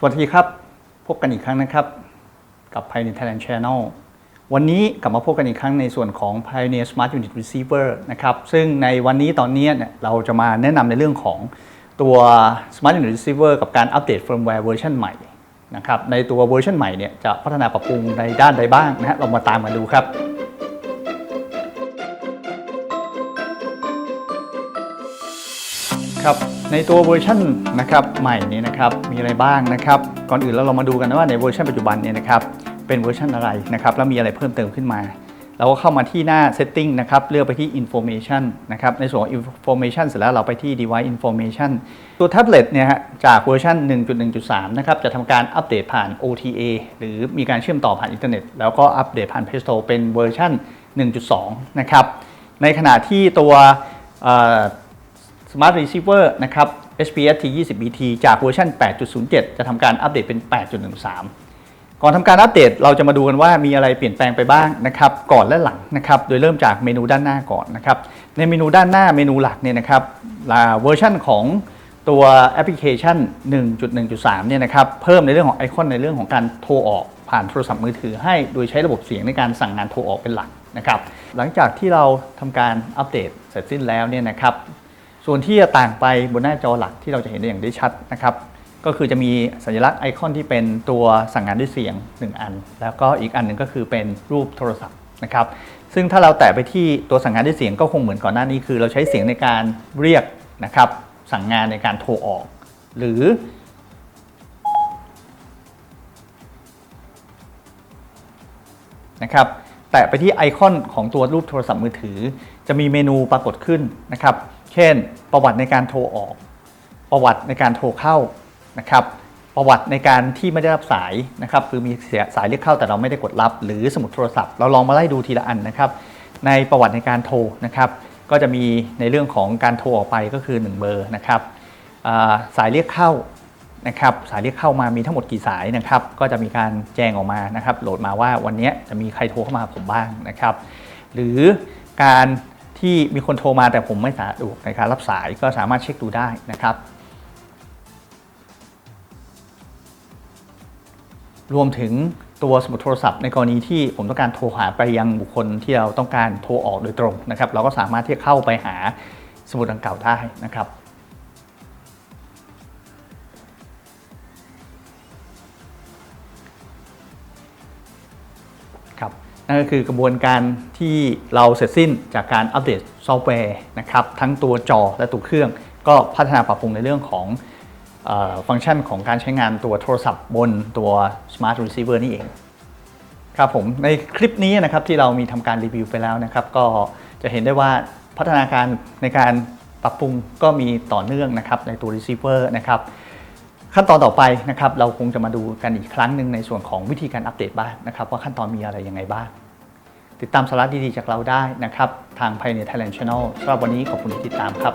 สวัสดีครับ พบกันอีกครั้งนะครับ กับ Pioneer Thailand Channel วันนี้กลับมาพบกันอีกครั้งในส่วนของ Pioneer Smart Unit Receiver นะครับ ซึ่งในวันนี้ตอนนี้เนี่ยเราจะมาแนะนำในเรื่องของตัว Smart Unit Receiver กับการอัปเดต firmware เวอร์ชันใหม่นะครับ ในตัวเวอร์ชันใหม่เนี่ยจะพัฒนาปรับปรุงในด้านใดบ้างนะฮะเรามาตามกันดูครับ ครับในตัวเวอร์ชันนะครับใหม่นี้นะครับมีอะไรบ้างนะครับก่อนอื่นแล้วเรามาดูกันว่าในเวอร์ชันปัจจุบันเนี่ยนะครับเป็นเวอร์ชันอะไรนะครับแล้วมีอะไรเพิ่มเติมขึ้นมาเราก็เข้ามาที่หน้า setting นะครับ เลือกไปที่ information นะครับ ในส่วนอง information เสร็จแล้วเราไปที่ device information ตัวแท็บเล็ตเนี่ยฮะจากเวอร์ชัน 1.1.3 นะครับ จะทำการอัปเดตผ่าน OTA หรือมีการเชื่อมต่อผ่านอินเทอร์เน็ต แล้วก็อัปเดตผ่าน Play Store เป็นเวอร์ชัน1.2 นะครับ ในขณะที่ตัว Smart Receiver นะครับ HPST 20 BT จากเวอร์ชัน8.07 จะทำการอัปเดตเป็น 8.13 ก่อนทำการอัปเดตเราจะมาดูกันว่ามีอะไรเปลี่ยนแปลงไปบ้างนะครับ ก่อนและหลังนะครับ โดยเริ่มจากเมนูด้านหน้าก่อนนะครับ ในเมนูด้านหน้าเมนูหลักเนี่ยนะครับเวอร์ชันของตัวแอปพลิเคชัน 1.1.3 เนี่ยนะครับ เพิ่มในเรื่องของไอคอนในเรื่องของการโทรออกผ่านโทรศัพท์มือถือให้ โดยใช้ระบบเสียงในการสั่งงานโทรออกเป็นหลักนะครับ หลังจากที่เราทำการอัปเดตเสร็จสิ้นแล้วเนี่ยนะครับ ส่วนที่จะต่างไปบนหน้าจอหลักที่เราจะเห็นได้อย่างได้ชัดนะครับ ก็คือจะมีสัญลักษณ์ไอคอนที่เป็นตัวสั่งงานด้วยเสียง 1 อัน แล้วก็อีกอันหนึ่งก็คือเป็นรูปโทรศัพท์นะครับ ซึ่งถ้าเราแตะไปที่ตัวสั่งงานด้วยเสียงก็คงเหมือนก่อนหน้านี้คือ เราใช้เสียงในการเรียกนะครับ สั่งงานในการโทรออก หรือนะครับแตะไปที่ไอคอนของตัวรูปโทรศัพท์มือถือ จะมีเมนูปรากฏขึ้นนะครับ เช่น ประวัติในการโทรออก ประวัติในการโทรเข้านะครับ ประวัติในการที่ไม่ได้รับสายนะครับ คือมีเสียสายเรียกเข้าแต่เราไม่ได้กดรับ หรือสมุดโทรศัพท์ เราลองมาไล่ดูทีละอันนะครับ ในประวัติในการโทรนะครับ ก็จะมีในเรื่องของการโทรออกไปก็คือ 1 เบอร์นะครับสายเรียกเข้านะครับ สายเรียกเข้ามามีทั้งหมดกี่สายนะครับ ก็จะมีการแจ้งออกมานะครับ โหลดมาว่าวันนี้จะมีใครโทรเข้ามาผมบ้างนะครับ หรือการ ที่มีคนโทรมาแต่ผมไม่สะดวกในการรับสายก็สามารถเช็คดูได้นะครับ รวมถึงตัวสมุดโทรศัพท์ในกรณีที่ผมต้องการโทรหาไปยังบุคคลที่เราต้องการโทรออกโดยตรงนะครับ เราก็สามารถที่จะเข้าไปหาสมุดดังกล่าวได้นะครับ นั่นก็คือกระบวนการที่เราเสร็จสิ้นจากการอัปเดตซอฟต์แวร์นะครับทั้งตัวจอและตัวเครื่อง ก็พัฒนาปรับปรุงในเรื่องของออฟังก์ชันของการใช้งานตัวโทรศัพท์บนตัว Smart Receiver นี่เองครับผมในคลิปนี้นะครับที่เรามีทำการรีวิวไปแล้วนะครับ ก็จะเห็นได้ว่าพัฒนาการในการปรับปรุงก็มีต่อเนื่องนะครับในตัว receiver นะครับ ขั้นตอนต่อไปนะครับเราคงจะมาดูกันอีกครั้งหนึ่งในส่วนของวิธีการอัปเดตบ้างนะครับ ว่าขั้นตอนมีอะไรยังไงบ้าง ติดตามสาระดีๆจากเราได้นะครับ ทาง Payne Thailand Channel สำหรับวันนี้ขอบคุณที่ติดตามครับ